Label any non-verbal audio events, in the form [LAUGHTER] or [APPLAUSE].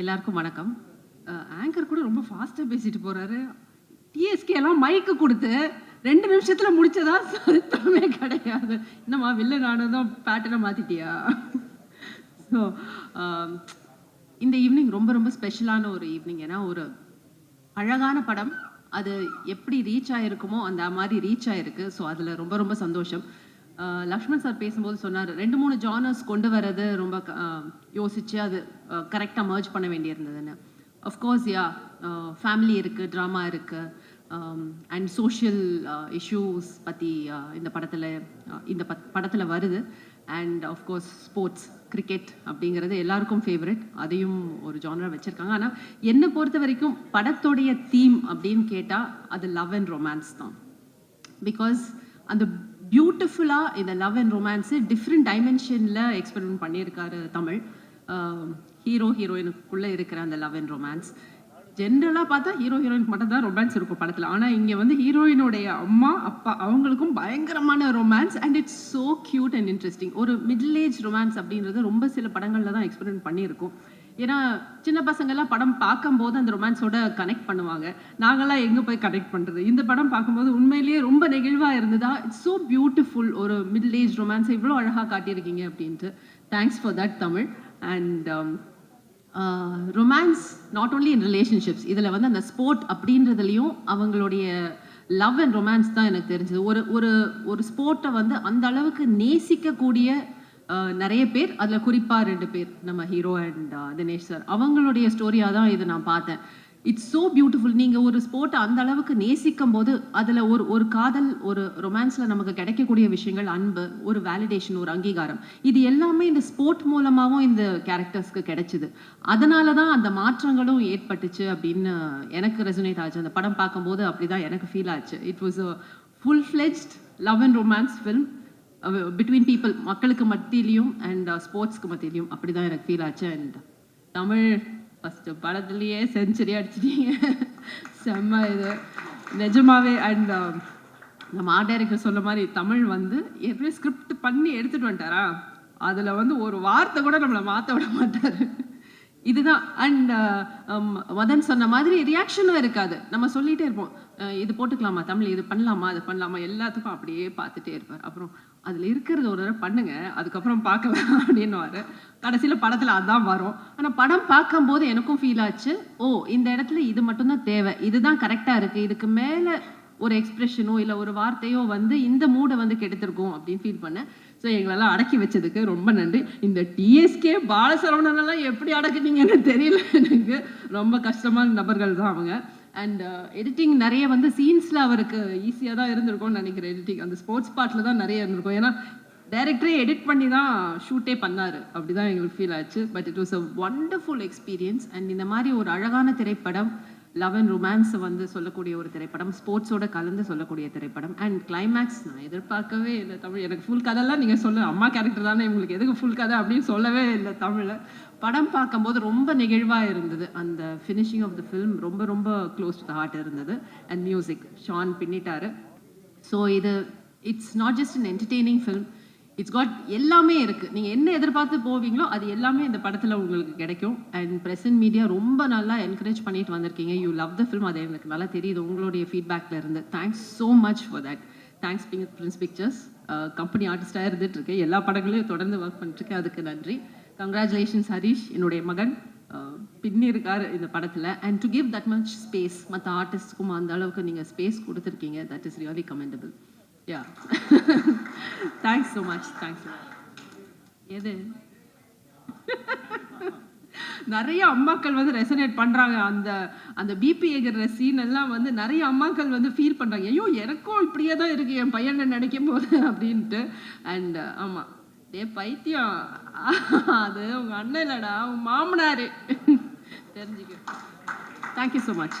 எல்லாருக்கும் வணக்கம். ஆங்கர் கூட ரொம்ப ஃபாஸ்ட்டாக பேசிட்டு போறாரு. டிஎஸ்கே எல்லாம் மைக்கு கொடுத்து ரெண்டு நிமிஷத்துல முடிச்சதா? சரித்திரமே கிடையாது. என்னம்மா வில்ல நானும் தான் பேட்டர்னை மாத்திட்டியா? ஸோ இந்த ஈவினிங் ரொம்ப ரொம்ப ஸ்பெஷலான ஒரு ஈவினிங் ஏன்னா ஒரு அழகான படம். அது எப்படி ரீச் ஆயிருக்குமோ அந்த மாதிரி ரீச் ஆயிருக்கு. ஸோ அதில் ரொம்ப ரொம்ப சந்தோஷம். லக்ஷ்மண் சார் பேசும்போது சொன்னார் ரெண்டு மூணு ஜானர்ஸ் கொண்டு வர்றது ரொம்ப யோசித்து யோசிச்சு அது கரெக்டாக மர்ஜ் பண்ண வேண்டியிருந்ததுன்னு. அஃப்கோர்ஸ் யா ஃபேமிலி இருக்குது ட்ராமா இருக்குது அண்ட் சோஷியல் இஷ்யூஸ் பற்றி இந்த படத்தில் இந்த பத் படத்தில் வருது. அண்ட் ஆஃப்கோர்ஸ் ஸ்போர்ட்ஸ் கிரிக்கெட் அப்படிங்கிறது எல்லாருக்கும் ஃபேவரட் அதையும் ஒரு ஜானரா வச்சுருக்காங்க. ஆனால் என்னை பொறுத்த வரைக்கும் படத்துடைய தீம் அப்படின்னு கேட்டால் அது லவ் அண்ட் ரொமான்ஸ் தான். பிகாஸ் அந்த பியூட்டிஃபுல்லாக இந்த லவ் அண்ட் ரொமான்ஸு டிஃப்ரெண்ட் டைமென்ஷனில் எக்ஸ்பெரிமெண்ட் பண்ணியிருக்காரு தமிழ். ஹீரோ ஹீரோயினுக்குள்ளே இருக்கிற அந்த லவ் அண்ட் ரொமான்ஸ் ஜென்ரலாக பார்த்தா ஹீரோ ஹீரோயினுக்கு மட்டும் தான் ரொமான்ஸ் இருக்கும் படத்தில். ஆனால் இங்கே வந்து ஹீரோயினுடைய அம்மா அப்பா அவங்களுக்கும் பயங்கரமான romance and it's so cute and interesting ஒரு மிடில் ஏஜ் ரொமான்ஸ் அப்படின்றது ரொம்ப சில படங்களில் தான் எக்ஸ்பெரிமெண்ட் பண்ணியிருக்கோம். ஏன்னா சின்ன பசங்கெல்லாம் படம் பார்க்கும்போது அந்த ரொமான்ஸோட கனெக்ட் பண்ணுவாங்க. நாங்கள்லாம் எங்கே போய் கனெக்ட் பண்ணுறது இந்த படம் பார்க்கும்போது உண்மையிலேயே ரொம்ப நெகிழ்வாக இருந்ததா? இட்ஸ் ஸோ பியூட்டிஃபுல் ஒரு மிடில் ஏஜ் ரொமான்ஸை இவ்வளோ அழகாக காட்டியிருக்கீங்க அப்படின்ட்டு. Thanks for that Tamil. And romance not only in relationships இதில் வந்து அந்த ஸ்போர்ட் அப்படின்றதுலையும் அவங்களுடைய லவ் அண்ட் ரொமான்ஸ் தான் எனக்கு தெரிஞ்சது. ஒரு ஒரு ஒரு ஸ்போர்ட்டை வந்து அந்த அளவுக்கு நேசிக்கக்கூடிய நிறைய பேர் அதில் குறிப்பாக ரெண்டு பேர் நம்ம ஹீரோ அண்ட் தினேஷ் சார் அவங்களுடைய ஸ்டோரியாக தான் இதை நான் பார்த்தேன். இட்ஸ் ஸோ பியூட்டிஃபுல் நீங்கள் ஒரு ஸ்போர்ட்டை அந்த அளவுக்கு நேசிக்கும் போது அதில் ஒரு ஒரு காதல் ஒரு ரொமான்ஸில் நமக்கு கிடைக்கக்கூடிய விஷயங்கள் அன்பு ஒரு வேலிடேஷன் ஒரு அங்கீகாரம். இது எல்லாமே இந்த ஸ்போர்ட் மூலமாகவும் இந்த கேரக்டர்ஸ்க்கு கிடைச்சிது. அதனால தான் அந்த மாற்றங்களும் ஏற்பட்டுச்சு அப்படின்னு எனக்கு ரெசனேட் ஆச்சு. அந்த படம் பார்க்கும்போது அப்படி தான் எனக்கு ஃபீல் ஆச்சு. It was a full fledged love and romance film between people மக்களுக்கு மத்தியிலையும் அண்ட் ஸ்போர்ட்ஸ்க்கு uh, மத்தியிலையும் அப்படி தான் எனக்கு ஃபீல் ஆச்சு. அண்ட் தமிழ் ஃபஸ்ட்டு படத்துலேயே செஞ்சுரி அடிச்சிட்டீங்க. [LAUGHS] செம்ம இது. நிஜமாவே அண்ட் uh, நம்ம ஆர்ட் டைரக்டர் சொன்ன மாதிரி தமிழ் வந்து எப்படி ஸ்கிரிப்ட் பண்ணி எடுத்துட்டு வந்துட்டாரா? அதில் வந்து ஒரு வார்த்தை கூட நம்மளை மாற்ற விட மாட்டார். இதுதான். அண்ட் uh, um, மதன் சொன்ன மாதிரி ரியாக்ஷனும் இருக்காது. நம்ம சொல்லிட்டே இருப்போம். இது போட்டுக்கலாமா தமிழ்? இது பண்ணலாமா? அது பண்ணலாமா? எல்லாத்துக்கும் அப்படியே பார்த்துட்டே இருப்பார். அப்புறம் அதில் இருக்கிறத ஒரு தடவை பண்ணுங்க அதுக்கப்புறம் பார்க்கலாம் [LAUGHS] அப்படின்னுவாரு கடைசியில் படத்தில் அதான் வரும். ஆனால் படம் பார்க்கும்போது எனக்கும் ஃபீல் ஆச்சு ஓ இந்த இடத்துல இது மட்டும்தான் தேவை. இதுதான் கரெக்டாக இருக்குது இதுக்கு மேலே ஒரு எக்ஸ்பிரஷனோ இல்லை ஒரு வார்த்தையோ வந்து இந்த மூடை வந்து கெடுத்திருக்கும் அப்படின்னு ஃபீல் பண்ணேன். ஸோ எங்களெல்லாம் அடக்கி வச்சதுக்கு ரொம்ப நன்றி. இந்த டிஎஸ்கே பாலசரவணனெல்லாம் எப்படி அடக்குனீங்கன்னு தெரியல எனக்கு. ரொம்ப கஷ்டமான நபர்கள் தான் அவங்க. அண்ட் எடிட்டிங் uh, நிறைய வந்து சீன்ஸில் அவருக்கு ஈஸியாக தான் இருந்திருக்கும்னு நினைக்கிறேன் எடிட்டிங் அந்த ஸ்போர்ட்ஸ் பார்ட்டில் தான் நிறைய இருந்திருக்கும். ஏன்னா டைரக்டரே எடிட் பண்ணி தான் ஷூட்டே பண்ணார். அப்படி தான் எங்களுக்கு ஃபீல் ஆச்சு. But it was a wonderful experience and இந்த மாதிரி ஒரு அழகான திரைப்படம் லவ் அண்ட் ரொமான்ஸை வந்து சொல்லக்கூடிய ஒரு திரைப்படம் ஸ்போர்ட்ஸோட கலந்து சொல்லக்கூடிய திரைப்படம் அண்ட் கிளைமேக்ஸ் நான் எதிர்பார்க்கவே இல்லை தமிழ். எனக்கு ஃபுல் கதைலாம் நீங்கள் சொல்ல அம்மா கேரக்டர் தானே உங்களுக்கு எதுக்கு ஃபுல் கதை அப்படின்னு சொல்லவே இல்லை தமிழில் படம் பார்க்கும்போது ரொம்ப நெகிழ்வாக இருந்தது. அந்த ஃபினிஷிங் ஆஃப் த ஃபிலிம் ரொம்ப ரொம்ப க்ளோஸ் டு த ஹார்ட் இருந்தது. அண்ட் மியூசிக் ஷான் பின்னிட்டாரு. ஸோ இது it's not just an entertaining film it's got எல்லாமே இருக்குது நீங்கள் என்ன எதிர்பார்த்து போவீங்களோ அது எல்லாமே இந்த படத்தில் உங்களுக்கு கிடைக்கும். அண்ட் ப்ரெசன்ட் மீடியா ரொம்ப நல்லா என்கரேஜ் பண்ணிட்டு வந்திருக்கீங்க. யூ லவ் த ஃபிலிம் அது எனக்கு நல்லா தெரியுது. உங்களுடைய ஃபீட்பேக்கில் இருந்து. Thanks so much for that thanks ping Prince Pictures company ஆர்டிஸ்டாக இருந்துட்டு இருக்கேன். எல்லா படங்களையும் தொடர்ந்து ஒர்க் பண்ணிட்டுருக்கேன் அதுக்கு நன்றி. கங்க்ராச்சுலேஷன்ஸ் ஹரீஷ் என்னுடைய மகன். Uh, அஹ், பின்னி இந்த படத்தில். And to give that much space மற்ற ஆர்டிஸ்ட்க்கும் அந்த அளவுக்கு நீங்கள் ஸ்பேஸ் கொடுத்துருக்கீங்க that is really commendable yeah thanks so much thanks எது? நிறைய அம்மாக்கள் வந்து ரெசனேட் பண்ணுறாங்க அந்த அந்த பிபி எகிற சீன் எல்லாம் வந்து நிறைய அம்மாக்கள் வந்து ஃபீல் பண்ணுறாங்க ஐயோ எனக்கும் இப்படியே தான் இருக்கு. என் பையனை நினைக்கும் போது அப்படின்ட்டு. அண்ட் ஆமாம் டே பைத்தியம். அது உங்கள் அண்ணன் இல்லடா. உங்கள் மாமனார். தெரிஞ்சுக்க. Thank you so much